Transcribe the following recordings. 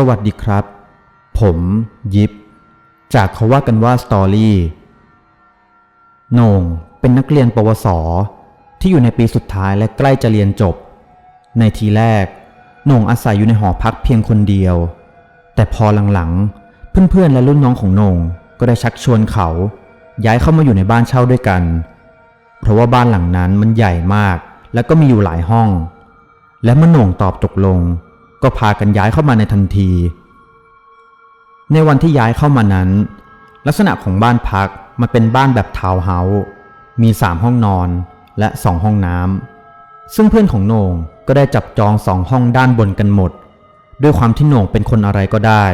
สวัสดีครับ ผมยิปจากเขาว่ากันว่าสตอรี่โหน่งเป็นนักเรียนปวส ที่อยู่ในปีสุดท้ายและใกล้จะเรียนจบ ในทีแรกโหน่งอาศัยอยู่ในหอพักเพียงคนเดียว แต่พอหลังๆ เพื่อนๆ และรุ่นน้องของโหน่งก็ได้ชักชวนเขา ย้ายเข้ามาอยู่ในบ้านเช่าด้วยกัน เพราะว่าบ้านหลังนั้นมันใหญ่มาก และก็มีอยู่หลายห้อง และเมื่อโหน่งตอบตกลง ก็พากันย้ายเข้ามาในทันที ในวันที่ย้ายเข้ามานั้น ลักษณะของบ้านพักมันเป็นบ้านแบบทาวน์เฮาส์มีสามห้องนอนและสองห้องน้ำซึ่งเพื่อนของโหน่งก็ได้จับจองสองห้องด้านบนกันหมด ด้วยความที่โหน่งเป็นคนอะไรก็ได้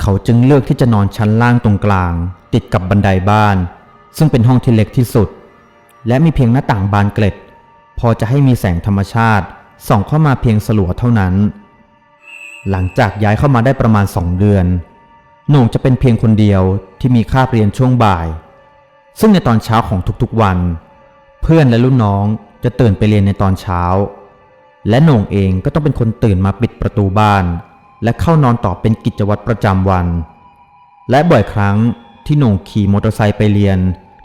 เขาจึงเลือกที่จะนอนชั้นล่างตรงกลาง ติดกับบันไดบ้าน ซึ่งเป็นห้องที่เล็กที่สุด และมีเพียงหน้าต่างบานเกล็ด พอจะให้มีแสงธรรมชาติส่องเข้ามาเพียงสลัวเท่านั้น หลังจากย้ายเข้ามาได้ประมาณสองเดือนโหน่งจะเป็นเพียงคนเดียวที่มีคาบเรียนช่วงบ่าย ซึ่งในตอนเช้าของทุกๆวัน เพื่อนและรุ่นน้องจะตื่นไปเรียนในตอนเช้า และโหน่งเองก็ต้องเป็นคนตื่นมาปิดประตูบ้าน และเข้านอนต่อเป็นกิจวัตรประจำวัน และบ่อยครั้งที่โหน่งขี่มอเตอร์ไซค์ไปเรียน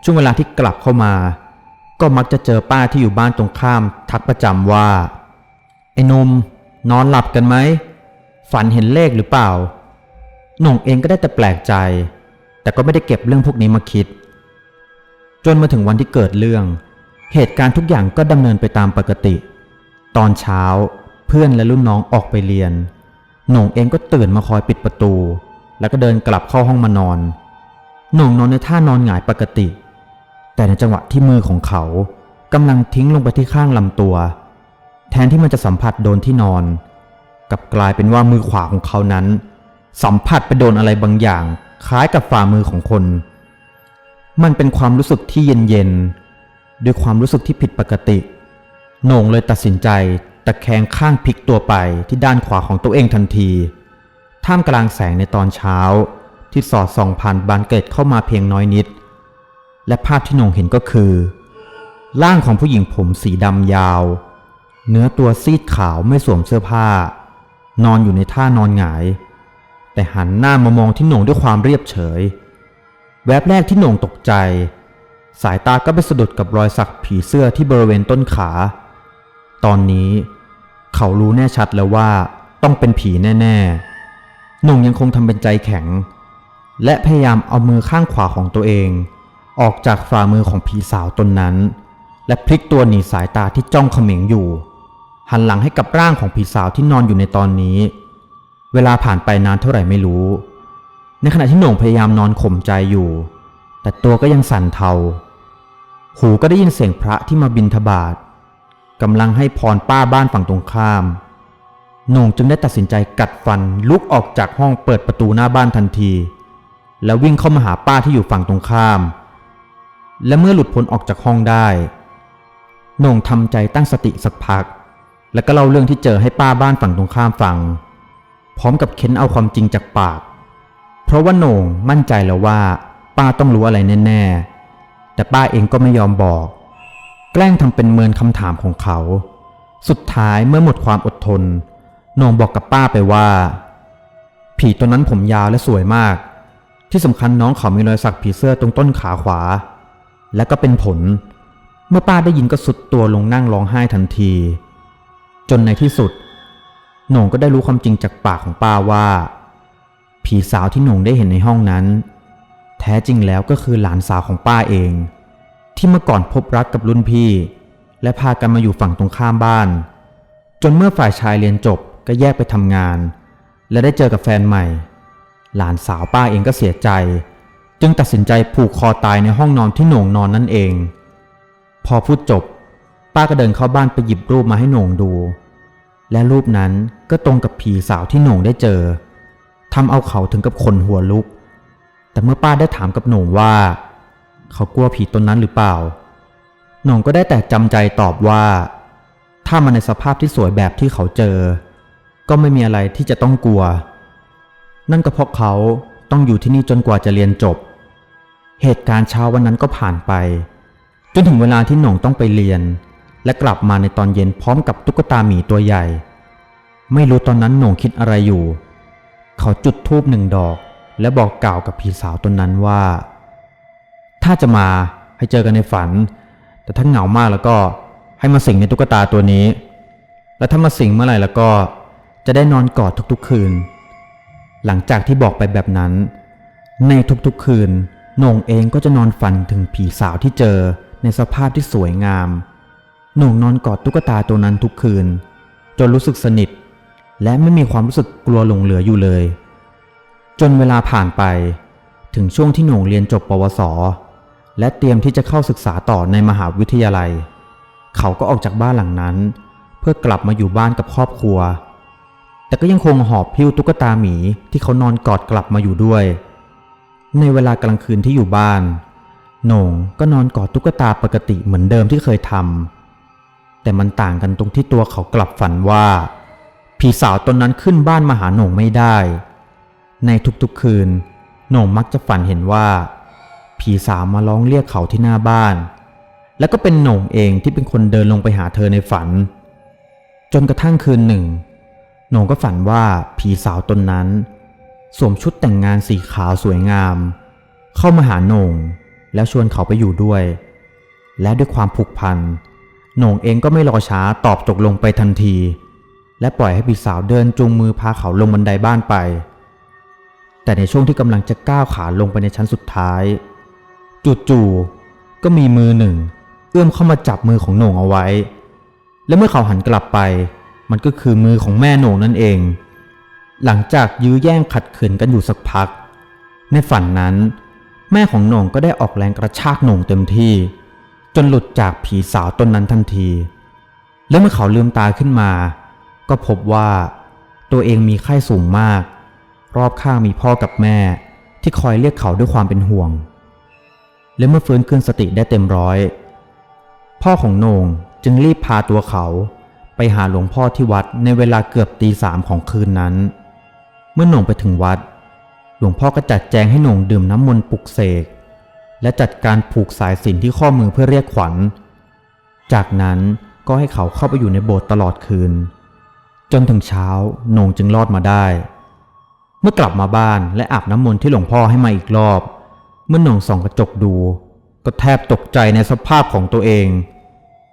ช่วงเวลาที่กลับเข้ามา ก็มักจะเจอป้าที่อยู่บ้านตรงข้าม ทักประจำว่าไอ้นม นอนหลับกันไหม ฝันเห็นเลขหรือเปล่า หน่งเองก็ได้แต่แปลกใจ แต่ก็ไม่ได้เก็บเรื่องพวกนี้มาคิด จนมาถึงวันที่เกิดเรื่อง เหตุการณ์ทุกอย่างก็ดำเนินไปตามปกติ ตอนเช้าเพื่อนและรุ่นน้องออกไปเรียน หน่งเองก็ตื่นมาคอยปิดประตู แล้วก็เดินกลับเข้าห้องมานอน หน่งนอนในท่านอนหงายปกติ แต่ในจังหวะที่มือของเขากำลังทิ้งลงไปที่ข้างลำตัว แทนที่มันจะสัมผัสโดนที่นอน กับกลายเป็นว่ามือขวาของเขานั้น สัมผัสไปโดนอะไรบางอย่าง คล้ายกับฝ่ามือของคน มันเป็นความรู้สึกที่เย็นๆด้วยความรู้สึกที่ผิดปกติโหน่งเลยตัดสินใจตะแคงข้างพลิกตัวไปที่ด้านขวาของตัวเองทันที ท่ามกลางแสงในตอนเช้า ที่สอดส่องผ่านบานเกล็ดเข้ามาเพียงน้อยนิด และภาพที่โหน่งเห็นก็คือ ร่างของผู้หญิงผมสีดำยาว เนื้อตัวซีดขาวไม่สวมเสื้อผ้า นอนอยู่ในท่านอนหงาย แต่หันหน้ามามองที่หน่งด้วยความเรียบเฉย แวบแรกที่หน่งตกใจ สายตาก็ไปสะดุดกับรอยสักผีเสื้อที่บริเวณต้นขา ตอนนี้เขารู้แน่ชัดแล้วว่าต้องเป็นผีแน่ ๆ หน่งยังคงทำเป็นใจแข็ง และพยายามเอามือข้างขวาของตัวเอง ออกจากฝ่ามือของผีสาวตนนั้น และพลิกตัวหนีสายตาที่จ้องเขม็งอยู่ หันหลังให้กับร่างของผีสาวที่นอนอยู่ในตอนนี้ เวลาผ่านไปนานเท่าไหร่ไม่รู้ ในขณะที่หน่งพยายามนอนข่มใจอยู่ แต่ตัวก็ยังสั่นเทา หูก็ได้ยินเสียงพระที่มาบินทบาทกำลังให้พรป้าบ้านฝั่งตรงข้ามหน่งจึงได้ตัดสินใจกัดฟันลุกออกจากห้องเปิดประตูหน้าบ้านทันที แล้ววิ่งเข้ามาหาป้าที่อยู่ฝั่งตรงข้าม และเมื่อหลุดพ้นออกจากห้องได้หน่งทำใจตั้งสติสักพัก แล้วก็เล่าเรื่องที่เจอให้ป้าบ้านฝั่งตรงข้ามฟัง พร้อมกับเค้นเอาความจริงจากปาก เพราะว่าโหน่งมั่นใจแล้วว่า ป้าต้องรู้อะไรแน่ ๆ แต่ป้าเองก็ไม่ยอมบอก แกล้งทำเป็นเมินคำถามของเขา สุดท้ายเมื่อหมดความอดทนโหน่งบอกกับป้าไปว่า ผีตัวนั้นผมยาวและสวยมาก ที่สำคัญน้องเขามีรอยสักผีเสื้อตรงต้นขาขวา และก็เป็นผล เมื่อป้าได้ยินก็สุดตัวลงนั่งร้องไห้ทันที จนในที่สุดโหน่งก็ได้รู้ความจริงจากปากของป้าว่า ผีสาวที่โหน่งได้เห็นในห้องนั้น แท้จริงแล้วก็คือหลานสาวของป้าเอง ที่เมื่อก่อนพบรักกับรุ่นพี่ และพากันมาอยู่ฝั่งตรงข้ามบ้าน จนเมื่อฝ่ายชายเรียนจบก็แยกไปทำงาน และได้เจอกับแฟนใหม่ หลานสาวป้าเองก็เสียใจ จึงตัดสินใจผูกคอตายในห้องนอนที่โหน่งนอนนั่นเอง พอพูดจบ ป้าก็เดินเข้าบ้านไปหยิบรูปมาให้โหน่งดู และรูปนั้นก็ตรงกับผีสาวที่โหน่งได้เจอทำเอาเขาถึงกับขนหัวลุก แต่เมื่อป้าได้ถามกับโหน่งว่า เขากลัวผีตนนั้นหรือเปล่าโหน่งก็ได้แต่จำใจตอบว่า ถ้ามันในสภาพที่สวยแบบที่เขาเจอ ก็ไม่มีอะไรที่จะต้องกลัว นั่นก็เพราะเขาต้องอยู่ที่นี่จนกว่าจะเรียนจบ เหตุการณ์เช้าวันนั้นก็ผ่านไป จนถึงเวลาที่โหน่งต้องไปเรียน และกลับมาในตอนเย็นพร้อมกับตุ๊กตาหมีตัวใหญ่ ไม่รู้ตอนนั้นโหน่งคิดอะไรอยู่ เขาจุดธูปหนึ่งดอก และบอกกล่าวกับผีสาวตนนั้นว่า ถ้าจะมาให้เจอกันในฝัน แต่ถ้าเหงามากแล้วก็ให้มาสิงในตุ๊กตาตัวนี้ แล้วถ้ามาสิงเมื่อไหร่แล้วก็จะได้นอนกอดทุกๆคืน หลังจากที่บอกไปแบบนั้น ในทุกๆคืนโหน่งเองก็จะนอนฝันถึงผีสาวที่เจอในสภาพที่สวยงาม หน่งนอนกอดตุ๊กตาตัวนั้นทุกคืน จนรู้สึกสนิท และไม่มีความรู้สึกกลัวหลงเหลืออยู่เลย จนเวลาผ่านไป ถึงช่วงที่หน่งเรียนจบปวส และเตรียมที่จะเข้าศึกษาต่อในมหาวิทยาลัย เขาก็ออกจากบ้านหลังนั้น เพื่อกลับมาอยู่บ้านกับครอบครัว แต่ก็ยังคงหอบพิ้วตุ๊กตาหมีที่เขานอนกอดกลับมาอยู่ด้วย ในเวลากลางคืนที่อยู่บ้าน หน่งก็นอนกอดตุ๊กตาปกติเหมือนเดิมที่เคยทำ แต่มันต่างกันตรงที่ตัวเขากลับฝันว่า ผีสาวตนนั้นขึ้นบ้านมาหาหน่งไม่ได้ ในทุกๆคืนหน่งมักจะฝันเห็นว่า ผีสาวมาร้องเรียกเขาที่หน้าบ้าน แล้วก็เป็นหน่งเองที่เป็นคนเดินลงไปหาเธอในฝัน จนกระทั่งคืนหนึ่งหน่งก็ฝันว่าผีสาวตนนั้น สวมชุดแต่งงานสีขาวสวยงาม เข้ามาหาหน่งแล้วชวนเขาไปอยู่ด้วย และด้วยความผูกพันโหน่งเองก็ไม่รอช้าตอบตกลงไปทันที และปล่อยให้ผีสาวเดินจูงมือพาเขาลงบันไดบ้านไป แต่ในช่วงที่กำลังจะก้าวขาลงไปในชั้นสุดท้ายจู่ๆก็มีมือหนึ่ง เอื้อมเข้ามาจับมือของโหน่งเอาไว้ และเมื่อเขาหันกลับไป มันก็คือมือของแม่โหน่งนั่นเอง หลังจากยื้อแย่งขัดขืนกันอยู่สักพัก ในฝันนั้น แม่ของโหน่งก็ได้ออกแรงกระชากโหน่งเต็มที่ จนหลุดจากผีสาวต้นนั้นทันที และเมื่อเขาลืมตาขึ้นมา ก็พบว่าตัวเองมีไข้สูงมาก รอบข้างมีพ่อกับแม่ที่คอยเรียกเขาด้วยความเป็นห่วง และเมื่อฟื้นคืนสติได้เต็มร้อย พ่อของโหน่งจึงรีบพาตัวเขาไปหาหลวงพ่อที่วัดในเวลาเกือบตีสามของคืนนั้น เมื่อหน่งไปถึงวัด หลวงพ่อก็จัดแจงให้หน่งดื่มน้ำมนต์ปลุกเสก และจัดการผูกสายสินที่ข้อมือเพื่อเรียกขวัญ จากนั้นก็ให้เขาเข้าไปอยู่ในโบสถ์ตลอดคืน จนถึงเช้าโหน่งจึงรอดมาได้ เมื่อกลับมาบ้านและอาบน้ำมนต์ที่หลวงพ่อให้มาอีกรอบ เมื่อโหน่งส่องกระจกดู ก็แทบตกใจในสภาพของตัวเอง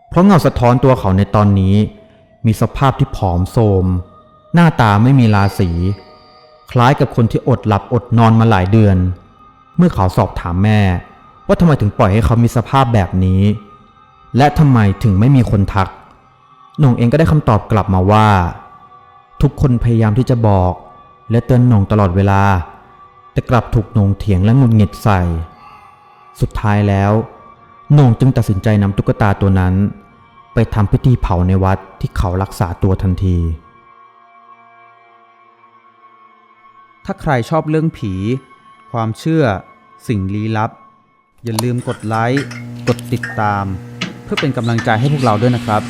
เพราะเงาสะท้อนตัวเขาในตอนนี้ มีสภาพที่ผอมโทรมหน้าตาไม่มีราศีคล้ายกับคนที่อดหลับอดนอนมาหลายเดือน เมื่อเขาสอบถามแม่ ว่าทำไมถึงปล่อยให้เขามีสภาพแบบนี้ และทำไมถึงไม่มีคนทักหน่งเองก็ได้คำตอบกลับมาว่า ทุกคนพยายามที่จะบอก และเตือนหน่งตลอดเวลา แต่กลับถูกหน่งเถียงและงุดหงิดใส่ สุดท้ายแล้วหน่งจึงตัดสินใจนำตุ๊กตาตัวนั้น ไปทำพิธีเผาในวัดที่เขารักษาตัวทันที ถ้าใครชอบเรื่องผี ความเชื่อ สิ่งลี้ลับ อย่าลืมกดไลค์ กดติดตาม เพื่อเป็นกำลังใจให้พวกเราด้วยนะครับ